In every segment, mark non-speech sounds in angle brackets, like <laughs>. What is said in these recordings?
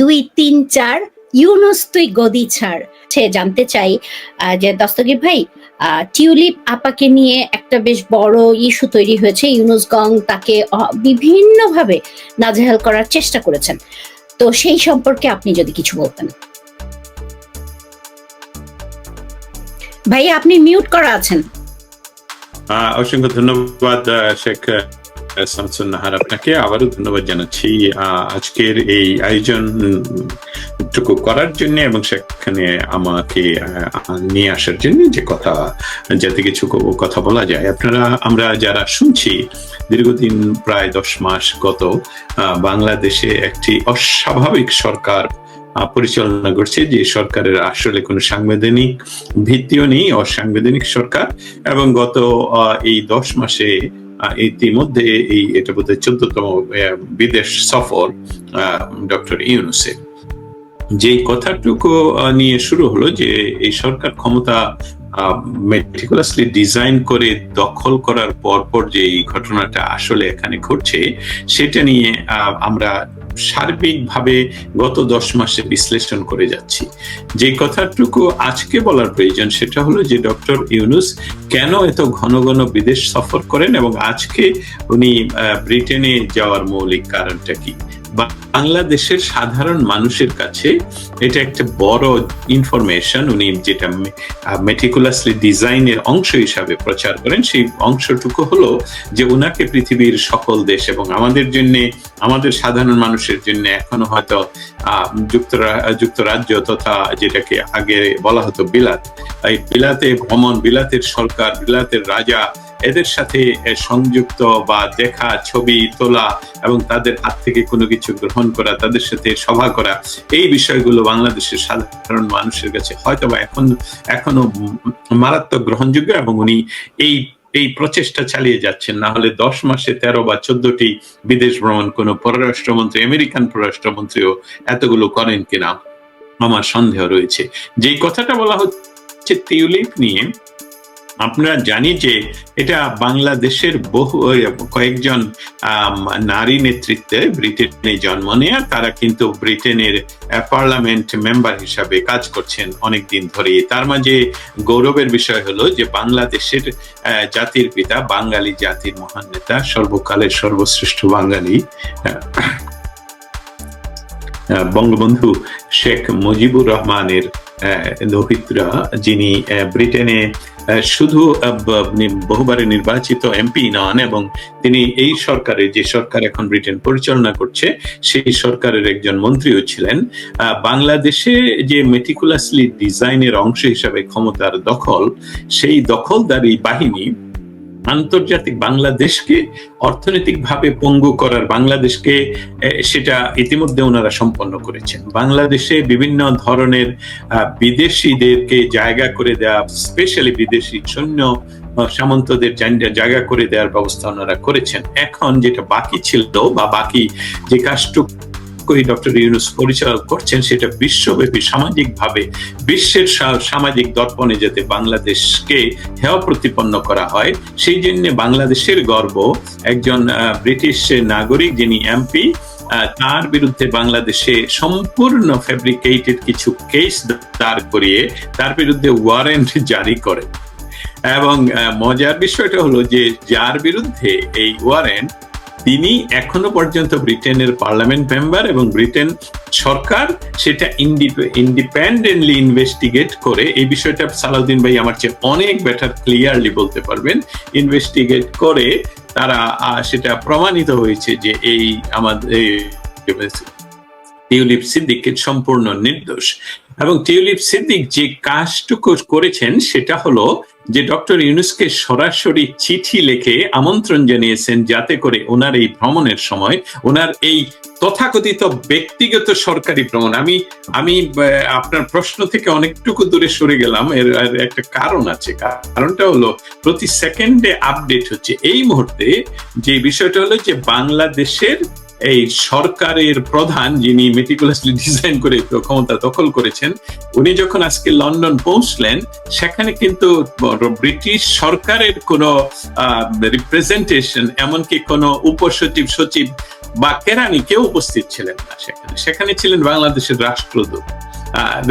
দুই, তিন, চার, ইউনুস তুই গদি ছাড়। সে জানতে চাই যে দস্তগীর ভাই টিউলিপ আপাকে নিয়ে একটা বেশ বড় ইস্যু তৈরি হয়েছে। ইউনুস গং তাকে বিভিন্নভাবে নাজেহাল করার চেষ্টা করেছেন। তো সেই সম্পর্কে আপনি যদি কিছু বলতেন। ভাই আপনি মিউট করা আছেন। অসংখ্য ধন্যবাদ শেখ আপনাকে আবারও ধন্যবাদ জানাচ্ছি আজকের এই আয়োজন টুকু করার জন্য এবং সেখানে আমাকে নিয়ে আসার জন্য যে কথা যাতে কিছু কথা বলা যায় আপনারা আমরা যারা শুনছি দীর্ঘদিন প্রায় দশ মাস গত বাংলাদেশে একটি অস্বাভাবিক সরকার পরিচালনা করছে যে সরকারের আসলে কোনো সাংবিধানিক ভিত্তিও নেই অসাংবিধানিক সরকার এবং গত এই দশ মাসে ইতিমধ্যে এই, এটা বোধহয় চোদ্দতম বিদেশ সফর ডক্টর ইউনুসের। যে কথাটুকু নিয়ে শুরু হলো যে এই সরকার ক্ষমতা মেটিকুলাসলি ডিজাইন করে দখল করার পরপর যে এই ঘটনাটা আসলে এখানে ঘটছে, সেটা নিয়ে আমরা সার্বিকভাবে গত দশ মাসে বিশ্লেষণ করে যাচ্ছি। যে কথাটুকু আজকে বলার প্রয়োজন সেটা হলো যে ডক্টর ইউনুস কেন এত ঘন ঘন বিদেশ সফর করেন এবং আজকে উনি ব্রিটেনে যাওয়ার মৌলিক কারণটা কি? বাংলাদেশের সাধারণ মানুষের কাছে এটা একটা বড় ইনফরমেশন উনি যেটা মেটিকুলাসলি ডিজাইনের অংশ হিসাবে প্রচার করেন, সেই অংশটুকু হলো যে উনাকে পৃথিবীর সকল দেশ এবং আমাদের জন্য, আমাদের সাধারণ মানুষের জন্য এখনও হয়তো যুক্তরা- যুক্তরাজ্য তথা যেটাকে আগে বলা হতো বিলাত, এই বিলাতে ভ্রমণ, বিলাতের সরকার, বিলাতের রাজা এদের সাথে সংযুক্ত বা দেখা, ছবি তোলা এবং তাদের হাত থেকে কোনো কিছু গ্রহণ করা, তাদের সাথে সভা করা, এই বিষয়গুলো বাংলাদেশের সাধারণ মানুষের কাছে হয়তো বা এখন, এখনও মারাত্মক গ্রহণযোগ্য এবং উনি এই এই প্রচেষ্টা চালিয়ে যাচ্ছেন। না হলে দশ মাসে তেরো বা চোদ্দটি বিদেশ ভ্রমণ, কোনো পররাষ্ট্রমন্ত্রী, আমেরিকান পররাষ্ট্রমন্ত্রীও এতগুলো করেন কিনা? আমার সন্দেহ রয়েছে। যেই কথাটা বলা হচ্ছে টিউলিপ নিয়ে আমরা জানি যে এটা বাংলাদেশের বহু কয়েকজন নারী নেতৃত্বে ব্রিটেনে জন্ম নেয়া, তারা কিন্তু ব্রিটেনের পার্লামেন্ট মেম্বার হিসাবে কাজ করছেন অনেক দিন ধরে তার মাঝে গৌরবের বিষয় হলো যে বাংলাদেশের জাতির পিতা, বাঙালি জাতির মহান নেতা, সর্বকালের সর্বশ্রেষ্ঠ বাঙালি বঙ্গবন্ধু শেখ মুজিবুর রহমানের দৌহিত্রা যিনি ব্রিটেনে শুধু বহুবারে নির্বাচিত এমপি নন এবং তিনি এই সরকারে, যে সরকার এখন ব্রিটেন পরিচালনা করছে, সেই সরকারের একজন মন্ত্রীও ছিলেন। বাংলাদেশে যে মেটিকুলাসলি ডিজাইনের অংশ হিসাবে ক্ষমতার দখল, সেই দখলদারি বাহিনী আন্তর্জাতিক বাংলাদেশকে অর্থনৈতিকভাবে পঙ্গু করার বাংলাদেশকে সেটা ইতিমধ্যে ওনারা সম্পন্ন করেছেন। বাংলাদেশে বিভিন্ন ধরনের বিদেশিদেরকে জায়গা করে দেওয়া স্পেশালি বিদেশি সৈন্য সামন্তদের জায়গা- জায়গা করে দেওয়ার ব্যবস্থা ওনারা করেছেন। এখন যেটা বাকি ছিল বা বাকি যে কাজটুকু ডক্টর ইউনুস পরিচালনা করছেন, সেটা বিশ্বব্যাপী সামাজিকভাবে বিশ্বের সামাজিক দর্পণে যাতে বাংলাদেশকে হেয় প্রতিপন্ন করা হয়, সেই জন্য বাংলাদেশের গর্ব একজন ব্রিটিশ নাগরিক যিনি এমপি তার বিরুদ্ধে বাংলাদেশে সম্পূর্ণ ফেব্রিকেটেড কিছু কেস দাঁড় করিয়ে তার বিরুদ্ধে ওয়ারেন্ট জারি করে। এবং মজার বিষয়টা হলো যে যার বিরুদ্ধে এই ওয়ারেন্ট তিনি এখনও পর্যন্ত ব্রিটেনের পার্লামেন্ট মেম্বার এবং ব্রিটেন সরকার সেটা ইন্ডিপেন্ডেন্টলি ইনভেস্টিগেট করে, এই বিষয়টা সালাউদ্দিন ভাই আমার চেয়ে অনেক বেটার ক্লিয়ারলি বলতে পারবেন ইনভেস্টিগেট করে তারা সেটা প্রমাণিত হয়েছে যে এই আমাদের টিউলিপ সিদ্দিকের সম্পূর্ণ নির্দোষ। এবং টিউলিপ সিদ্দিক যে কাজটুকু করেছেন সেটা হলো যে ডক্টর ইউনুসকে সরাসরি চিঠি লিখে আমন্ত্রণ জানিয়েছেন যাতে করে ওনার এই ভ্রমণের সময় ওনার এই তথাকথিত ব্যক্তিগত সরকারি ভ্রমণ, আমি আমি আপনার প্রশ্ন থেকে অনেকটুকু দূরে সরে গেলাম, এর একটা কারণ আছে। কারণটা হলো, প্রতি সেকেন্ডে আপডেট হচ্ছে। এই মুহূর্তে যে বিষয়টা হলো যে বাংলাদেশের এই সরকারের প্রধান যিনি মেটিকুলাসলি ডিজাইন করে ক্ষমতা দখল করেছেন, উনি যখন আজকে লন্ডন পৌঁছলেন, সেখানে কিন্তু ব্রিটিশ সরকারের কোনো রিপ্রেজেন্টেশন এমনকি কোনো উপসচিব সচিব বা কেরানি কেউ উপস্থিত ছিলেন না সেখানে। সেখানে ছিলেন বাংলাদেশের রাষ্ট্রদূত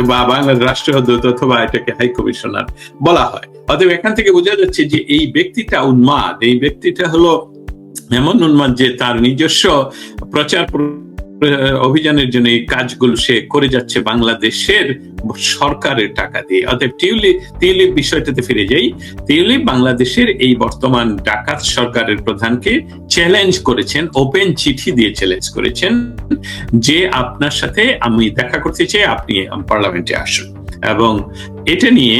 বা বাংলার রাষ্ট্রদূত অথবা এটাকে হাই কমিশনার বলা হয়। অতএব এখান থেকে বোঝা যাচ্ছে যে এই ব্যক্তিটা উন্মাদ, এই ব্যক্তিটা হলো এমন উন্মাদ যে তার নিজস্ব প্রচার অভিযানের জন্য এই কাজগুলো সে করে যাচ্ছে বাংলাদেশের সরকারের টাকা দিয়ে। অতএব টিউলিপ টিউলিপ বিষয়টাতে ফিরে যাই। টিউলিপ বাংলাদেশের এই বর্তমান ডাকাত সরকারের প্রধানকে চ্যালেঞ্জ করেছেন ওপেন চিঠি দিয়ে চ্যালেঞ্জ করেছেন যে আপনার সাথে আমি দেখা করতে চাই, আপনি পার্লামেন্টে আসুন। এবং এটা নিয়ে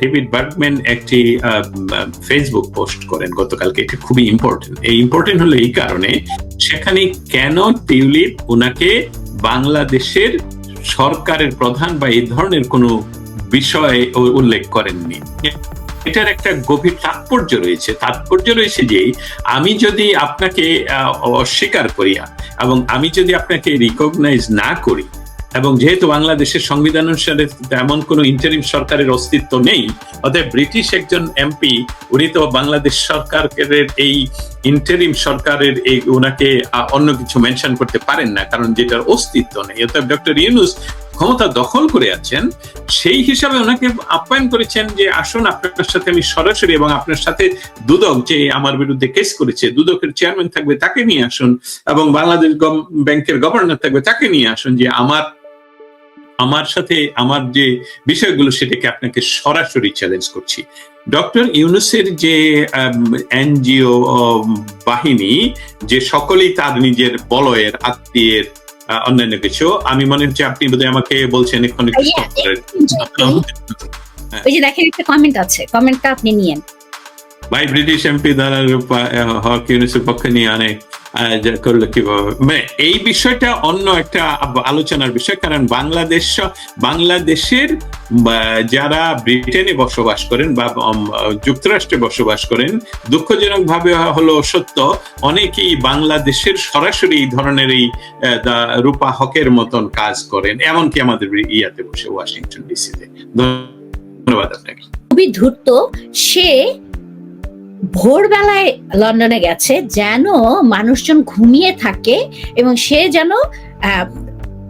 ডেভিড বার্গম্যান একটি ফেসবুক পোস্ট করেন গতকালকে। এটা খুবই ইম্পর্টেন্ট এই ইম্পর্টেন্ট হলো এই কারণে, সেখানে কেন টিউলিপ ওনাকে বাংলাদেশের সরকারের প্রধান বা এই ধরনের কোনো বিষয়ে উল্লেখ করেননি। এটার একটা গভীর তাৎপর্য রয়েছে। তাৎপর্য রয়েছে যে, আমি যদি আপনাকে অস্বীকার করি এবং আমি যদি আপনাকে রিকগনাইজ না করি এবং যেহেতু বাংলাদেশের সংবিধান অনুসারে তেমন কোনো ইন্টারিম সরকারের অস্তিত্ব নেই, অতএব ব্রিটিশ একজন এমপি উনি তো বাংলাদেশ সরকারের এই ইন্টারিম সরকারের এই ওনাকে অন্য কিছু মেনশন করতে পারেন না, কারণ যেটার অস্তিত্ব নেই। অতএব ডক্টর ইউনুস ক্ষমতা দখল করে আছেন, সেই হিসাবে ওনাকে আপ্যায়ন করেছেন যে, আসুন আপনার সাথে আমি সরাসরি এবং আপনার সাথে দুদক যে আমার বিরুদ্ধে কেস করেছে, দুদকের চেয়ারম্যান থাকবে, তাকে নিয়ে আসুন এবং বাংলাদেশ ব্যাংকের গভর্নর থাকবে, তাকে নিয়ে আসুন যে, আমার আমার সাথে আমার যে বিষয়গুলো সেটাকে আপনাকে সরাসরি চ্যালেঞ্জ করছি। ডক্টর ইউনুসের যে এনজিও বাহিনী যে সকলেই তার নিজের বলয়ের আত্মীয়ের অন্যান্য কিছু আমি মনে হচ্ছে আপনি বোধহয় আমাকে বলছেন এখন stop করেন। ওই যে দেখেন একটা কমেন্ট আছে কমেন্টটা আপনি নিয়েন। ভাই ব্রিটিশ এমপি দ্বারা হক ইউনিসের পক্ষে নিয়ে যা করল কীভাবে মানে এই বিষয়টা অন্য একটা আলোচনার বিষয়, কারণ বাংলাদেশ, বাংলাদেশের যারা ব্রিটেনে বসবাস করেন বা যুক্তরাষ্ট্রে বসবাস করেন দুঃখজনক ভাবে হলো সত্য, অনেকেই বাংলাদেশের সরাসরি এই ধরনের এই রূপা হকের মতন কাজ করেন, এমনকি আমাদের ইয়াতে বসে, ওয়াশিংটন ডিসিতে। ধন্যবাদ আপনাকে। খুবই ধূর্ত, সে ভোরবেলায় লন্ডনে গেছে, যেন মানুষজন ঘুমিয়ে থাকে এবং সে যেন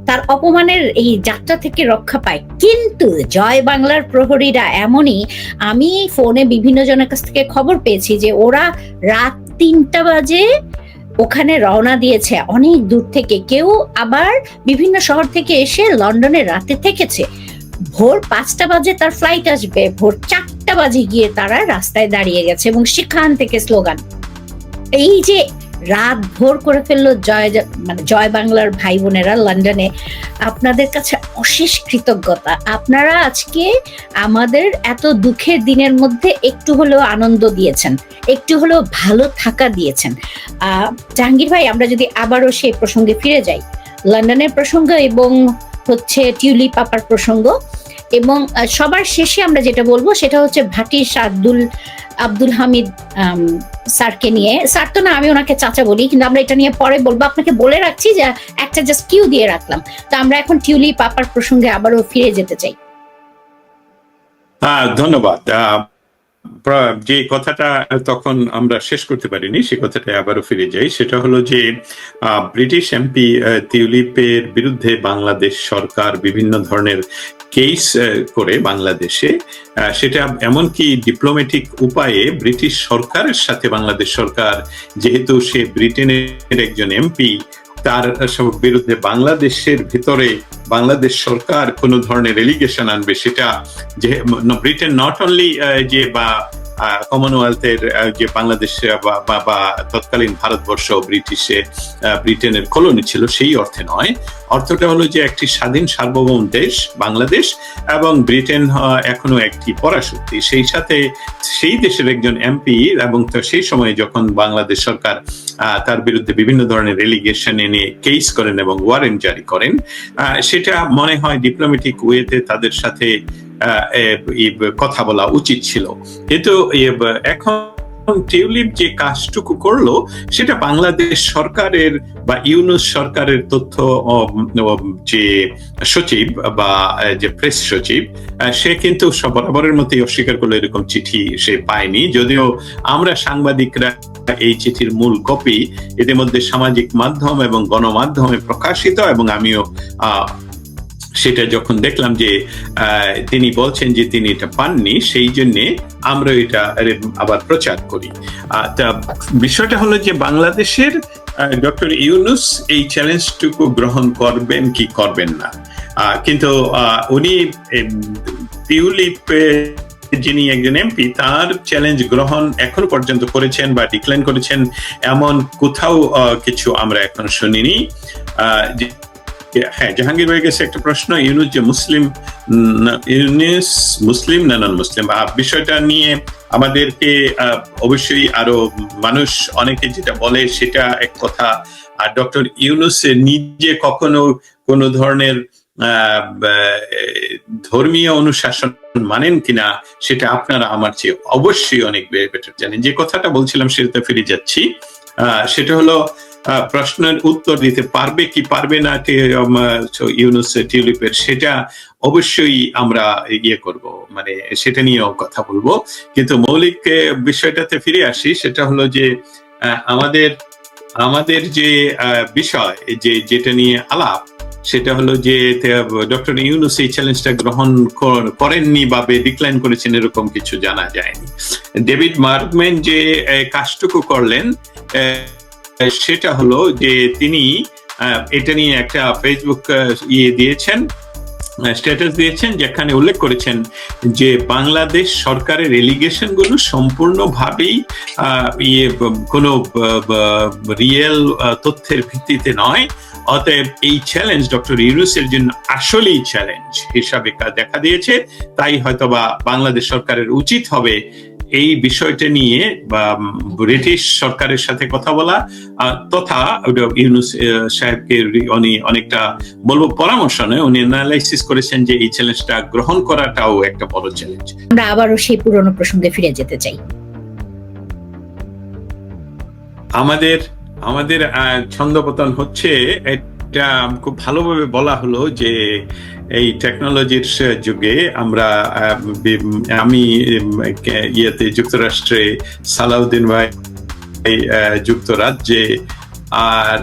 তার অপমানের এই যাত্রা থেকে রক্ষা পায়। কিন্তু জয় বাংলার প্রহরীরা এমনই, আমি ফোনে বিভিন্ন জনের কাছ থেকে খবর পেয়েছি যে ওরা রাত তিনটা বাজে ওখানে রওনা দিয়েছে। অনেক দূর থেকে কেউ আবার বিভিন্ন শহর থেকে এসে লন্ডনে রাতে থেকেছে। ভোর পাঁচটা বাজে তার ফ্লাইট আসবে, ভোর চারটা বাজে গিয়ে তারা রাস্তায় দাঁড়িয়ে গেছে এবং সেখান থেকে স্লোগান। এই যে রাত ভোর করে ফেলল জয় মানে জয় বাংলার ভাই বোনেরা লন্ডনে, আপনাদের কাছে অশেষ কৃতজ্ঞতা। আপনারা আজকে আমাদের এত দুঃখের দিনের মধ্যে একটু হলেও আনন্দ দিয়েছেন, একটু হলেও ভালো থাকা দিয়েছেন। জাহাঙ্গীর ভাই, আমরা যদি আবারও সেই প্রসঙ্গে ফিরে যাই। লন্ডনের প্রসঙ্গ এবং হচ্ছে টিউলিপ পাপার প্রসঙ্গ। এবং সবার শেষে আমরা যেটা বলব সেটা হচ্ছে ভাটিস আব্দুল আব্দুল হামিদ স্যারকে নিয়ে। স্যার তো না, আমি ওনাকে চাচা বলি, কিন্তু আমরা এটা নিয়ে পরে বলব। আপনাকে বলে রাখছি যে একটা জাস্ট কিউ দিয়ে রাখলাম। তো আমরা এখন টিউলি পাপার প্রসঙ্গে আবারও ফিরে যেতে চাই। হ্যাঁ ধন্যবাদ। যে কথাটা তখন আমরা শেষ করতে পারিনি, সে কথাটা আবারও ফিরে যাই। সেটা হলো যে ব্রিটিশ এমপি টিউলিপের বিরুদ্ধে বাংলাদেশ সরকার বিভিন্ন ধরনের কেস করে বাংলাদেশে। সেটা এমনকি ডিপ্লোম্যাটিক উপায়ে ব্রিটিশ সরকারের সাথে বাংলাদেশ সরকার, যেহেতু সে ব্রিটেনের একজন এমপি তার বিরুদ্ধে বাংলাদেশের ভিতরে বাংলাদেশ সরকার কোনো ধরনের এলিগেশন আনবে সেটা যে ব্রিটেন নট অনলি যে বা কমনওয়েলথের যে বাংলাদেশ বা- তৎকালীন ভারতবর্ষ ব্রিটিশে ব্রিটেনের কলোনি ছিল সেই অর্থে নয়। অর্থটা হলো যে একটি স্বাধীন সার্বভৌম দেশ, বাংলাদেশ, এবং ব্রিটেন এখনও একটি পরাশক্তি। সেই সাথে সেই দেশের একজন এমপি এবং সেই সময় যখন বাংলাদেশ সরকার তার বিরুদ্ধে বিভিন্ন ধরনের রেলিগেশন এনে কেস করেন এবং ওয়ারেন্ট জারি করেন। সেটা মনে হয় ডিপ্লোমেটিক ওয়েতে তাদের সাথে কথা বলা উচিত ছিল। কিন্তু এখন টিউলিপ যে কাজটুকু করল, সেটা বাংলাদেশ সরকারের বা ইউনুস সরকারের তথ্য যে সচিব বা যে প্রেস সচিব সে কিন্তু বরাবরের মতোই অস্বীকার করল, এরকম চিঠি সে পায়নি। যদিও আমরা সাংবাদিকরা এই চিঠির মূল কপি। ইতিমধ্যে সামাজিক মাধ্যম এবং গণমাধ্যমে প্রকাশিত এবং আমিও সেটা যখন দেখলাম যে তিনি বলছেন যে তিনি এটা পাননি, সেই জন্যে আমরা এটা আবার প্রচার করি। তা বিষয়টা হলো যে বাংলাদেশের ডক্টর ইউনুস এই চ্যালেঞ্জটুকু গ্রহণ করবেন কি করবেন না। কিন্তু উনি টিউলিপ যিনি একজন এমপি তার চ্যালেঞ্জ গ্রহণ এখনও পর্যন্ত করেছেন বা ডিক্লাইন করেছেন এমন কোথাও কিছু আমরা এখন শুনিনি। হ্যাঁ জাহাঙ্গীর ভাই কাছে একটা প্রশ্ন, ইউনুস যে মুসলিম ইউনুস মুসলিম না নন মুসলিম বিষয়টা নিয়ে আমাদেরকে অবশ্যই আরও মানুষ অনেকে যেটা বলে সেটা এক কথা। আর ডক্টর ইউনুস নিজে কখনো কোনো ধরনের ধর্মীয় অনুশাসন মানেন কিনা, সেটা আপনারা আমার চেয়ে অবশ্যই অনেক বেটার জানেন। যে কথাটা বলছিলাম, সেটাতে ফিরে যাচ্ছি। সেটা হলো প্রশ্নের উত্তর দিতে পারবে কি পারবে না ইউনুস টিউলিপের, সেটা অবশ্যই আমরা ইয়ে করব মানে সেটা নিয়েও কথা বলব। কিন্তু মৌলিক বিষয়টাতে ফিরে আসি, সেটা হলো যে আমাদের আমাদের যে বিষয়, যে, যেটা নিয়ে আলাপ সেটা হলো যে ডক্টর ইউনুস এই চ্যালেঞ্জটা গ্রহণ করেননি বা ডিক্লাইন করেছেন এরকম কিছু জানা যায়নি। ডেভিড মার্কম্যান যে কাজটুকু করলেন সেটা হলো যে, তিনি এটা নিয়ে একটা ফেসবুক ইয়ে দিয়েছেন স্ট্যাটাস দিয়েছেন, যেখানে উল্লেখ করেছেন যে, বাংলাদেশ সরকারের এলিগেশনগুলো সম্পূর্ণভাবেই ইয়ে কোনো রিয়েল তথ্যের ভিত্তিতে নয়। অতএব এই চ্যালেঞ্জ ডক্টর ইউনুসের জন্য আসলেই চ্যালেঞ্জ হিসাবে দেখা দিয়েছে। তাই হয়তোবা বাংলাদেশ সরকারের উচিত হবে এই বিষয়টা নিয়ে বা ব্রিটিশ সরকারের সাথে কথা বলা। তথা ইউনুস সাহেবকে উনি অনেকটা বলব পরামর্শ নয়। উনি অ্যানালাইসিস করেছেন যে এই চ্যালেঞ্জটা গ্রহণ করাটাও একটা বড় চ্যালেঞ্জ আমরা আবারও সেই পুরনো প্রসঙ্গে ফিরে যেতে চাই। আমাদের আমাদের ছন্দপতন হচ্ছে এটা খুব ভালোভাবে বলা হলো যে এই টেকনোলজির যুগে আমরা আমি ইয়েতে যুক্তরাষ্ট্রে সালাউদ্দিন ভাই যুক্তরাজ্যে আর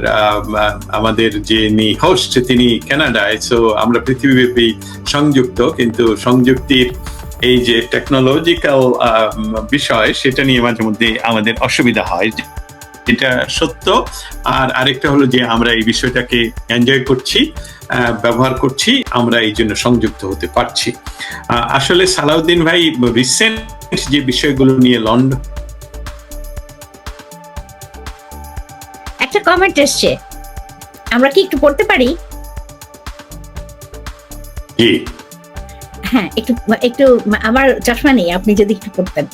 আমাদের যিনি হোস্ট তিনি কানাডায় সো আমরা পৃথিবীব্যাপী সংযুক্ত, কিন্তু সংযুক্তির এই যে টেকনোলজিক্যাল বিষয়, সেটা নিয়ে মাঝে মধ্যে আমাদের অসুবিধা হয়। এটা সত্য। আর আরেকটা হলো যে আমরা এই বিষয়টাকে এনজয় করছি ব্যবহার করছি আমরা এই জন্য সংযুক্ত হতে পারছি। আসলে সালাউদ্দিন ভাই রিসেন্ট যে বিষয়গুলো নিয়ে লন্ডন একটা কমেন্ট এসছে। আমরা কি একটু পড়তে পারি? হ্যাঁ একটু একটু আমার চশমা নেই আপনি যদি একটু পড়তেন।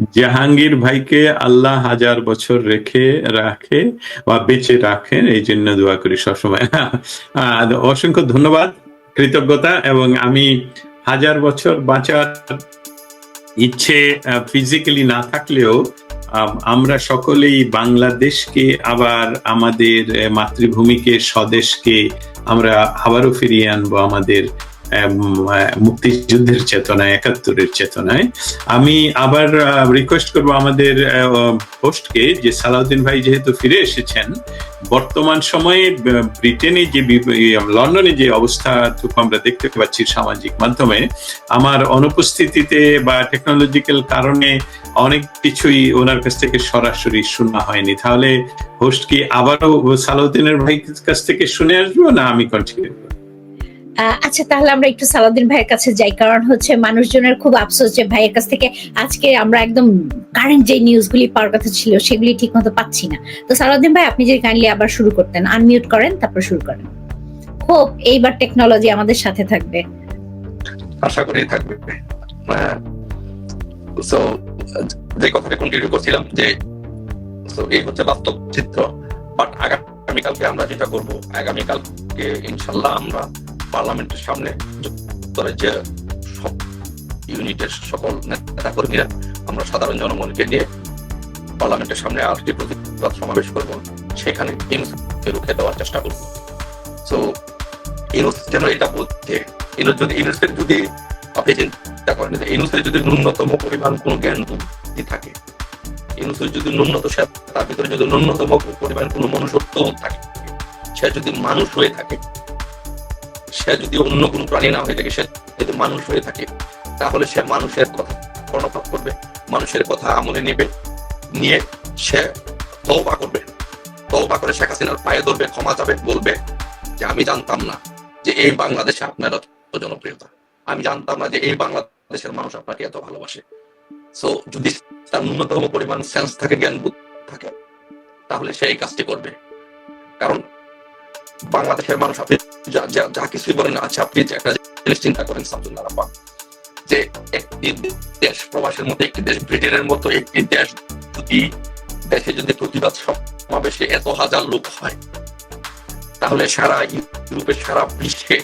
জাহাঙ্গীর ভাইকে আল্লাহ হাজার বছর রেখে, রাখে বা বেঁচে রাখেন, এই জন্য দোয়া করি সবসময়। <laughs> অসংখ্য ধন্যবাদ, কৃতজ্ঞতা, এবং আমি হাজার বছর বাঁচার ইচ্ছে ফিজিক্যালি না থাকলেও আমরা সকলেই বাংলাদেশকে, আবার আমাদের মাতৃভূমিকে, স্বদেশকে আমরা আবারও ফিরিয়ে আনব আমাদের মুক্তিযুদ্ধের চেতনায়, একাত্তরের চেতনায়। আমি আবার রিকোয়েস্ট করব আমাদের হোস্টকে যে সালাউদ্দিন ভাই যেহেতু ফিরে এসেছেন, বর্তমান সময়ে ব্রিটেনে যে লন্ডনে যে অবস্থা আমরা দেখতে পাচ্ছি সামাজিক মাধ্যমে, আমার অনুপস্থিতিতে বা টেকনোলজিক্যাল কারণে অনেক কিছুই ওনার কাছ থেকে সরাসরি শোনা হয়নি। তাহলে হোস্ট কি আবারও সালাউদ্দিনের ভাই কাছ থেকে শুনে আসব না আমি কন্টিনিউ আচ্ছা তাহলে আমরা একটু সালাদিন ভাইয়ের কাছে যাই, কারণ হচ্ছে মানুষজনের খুব আফসোস যে ভাইয়ের কাছ থেকে আজকে আমরা একদম কারেন্ট যে নিউজগুলি পাওয়ার কথা ছিল, সেগুলি ঠিক মতো পাচ্ছি না। তো সালাউদ্দিন ভাই, আপনি যদি কাইন্ডলি আবার শুরু করতেন আনমিউট করেন, তারপর শুরু করেন। হোপ এইবার টেকনোলজি আমাদের সাথে থাকবে। আশা করি থাকবে। সো যে কথাটা কন্টিনিউ করছিলাম, যে, so এই হচ্ছে বাস্তব চিত্র বাট আগামীকালকে আমরা যেটা করব, আগামীকালকে ইনশাল্লাহ আমরা পার্লামেন্টের সামনে যুক্তরাজ্যের ইউনিটের সকল নেতা কর্মীরা আমরা সাধারণ জনগণকে নিয়ে পার্লামেন্টের সামনে আরেকটি প্রতিবাদ সমাবেশ করব, সেখানে ইউনুসকে রুখে দেওয়ার চেষ্টা করব। সো ইউনুস যেন এটা বলতে ইউনুস যদি ইউনুসের যদি আপনি চিন্তা করেন যে যদি ন্যূনতম পরিমাণ কোনো জ্ঞান বুদ্ধি থাকে ইউনুসের যদি ন্যূনতম, সে তার ভিতরে যদি ন্যূনতম পরিমাণ কোনো মনুষ্যত্ব থাকে, সে যদি মানুষ হয়ে থাকে সে যদি অন্য কোনো প্রাণী না হয়ে থাকে, সে যদি মানুষ হয়ে থাকে, তাহলে সে মানুষের কথা কর্ণপাত করবে, মানুষের কথা আমলে নেবে, নিয়ে সে তৌবা করবে। তৌবা করে শেখ হাসিনার পায়ে ধরবে, ক্ষমা চাবে, বলবে যে আমি জানতাম না যে এই বাংলাদেশে আপনার এত জনপ্রিয়তা। আমি জানতাম না যে এই বাংলাদেশের মানুষ আপনাকে এত ভালোবাসে। সো যদি তার ন্যূনতম পরিমাণ সেন্স থাকে, জ্ঞান বুদ্ধ থাকে, তাহলে সে এই কাজটি করবে। কারণ বাংলাদেশের মানুষ আপনি যা কিছুই বলেন আচ্ছা আপনি যে একটা জিনিস চিন্তা করেন সামসুল্লাহ রাব্বান, যে একটি দেশ প্রবাসের মতো একটি দেশ ব্রিটেনের মতো একটি দেশ যদি দেশে যদি প্রতিবাদ সমাবেশে এত হাজার লোক হয় তাহলে সারা ইউরোপের সারা বিশ্বে